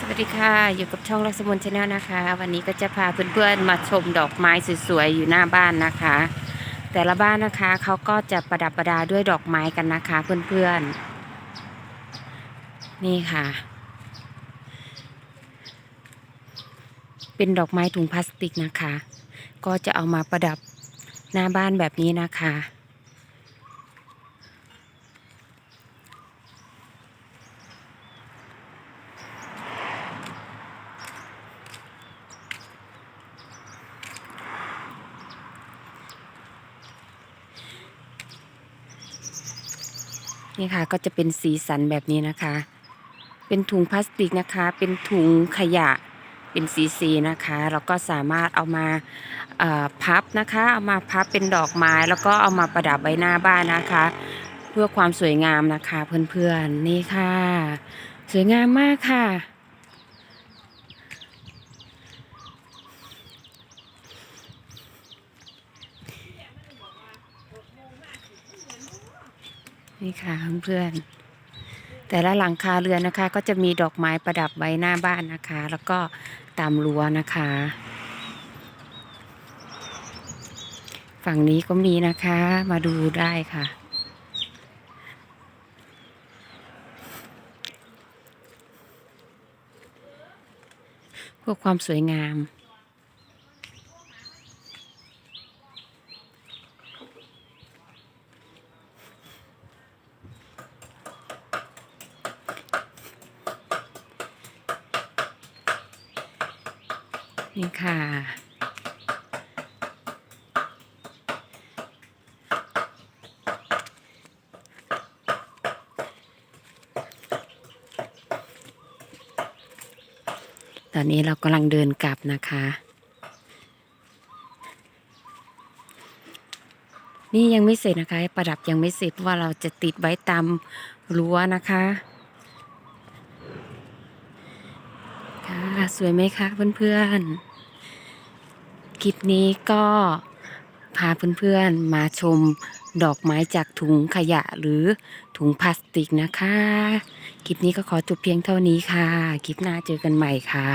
สวัสดีค่ะ อยู่กับช่องลักษมนชาแนลนะคะ วันนี้ก็จะพาเพื่อนๆมาชมดอกไม้สวยๆอยู่หน้าบ้านนะคะ แต่ละบ้านนะคะเขาก็จะประดับประดาด้วยดอกไม้กันนะคะ เพื่อนๆ นี่ค่ะ เป็นดอกไม้ถุงพลาสติกนะคะ ก็จะเอามาประดับหน้าบ้านแบบนี้นะคะ นี่ค่ะก็จะเป็นสีสันแบบนี้นะคะ เป็นถุงพลาสติกนะคะ เป็นถุงขยะเป็นสีสีนะคะแล้วก็สามารถเอามาพับนะคะเอามาพับเป็นดอกไม้แล้วก็เอามาประดับไว้หน้าบ้านนะคะ เพื่อความสวยงามนะคะเพื่อนๆนี่ค่ะ สวยงามมากค่ะ นี่ค่ะเพื่อนๆแต่ละหลังคาเรือนนะคะ ก็จะมีดอกไม้ประดับไว้หน้าบ้านนะคะ แล้วก็ตามรั้วนะคะ ฝั่งนี้ก็มีนะคะมาดูได้ค่ะเพื่อความสวยงาม นี่ค่ะ ตอนนี้เรากำลังเดินกลับนะคะ นี่ยังไม่เสร็จนะคะ ประดับยังไม่เสร็จว่าเราจะติดไว้ตามรั้วนะคะ สวยไหมคะเพื่อนๆ คลิปนี้ก็พาเพื่อนๆมาชมดอกไม้จากถุงขยะหรือถุงพลาสติกนะคะ คลิปนี้ก็ขอจบเพียงเท่านี้ค่ะ คลิปหน้าเจอกันใหม่ค่ะ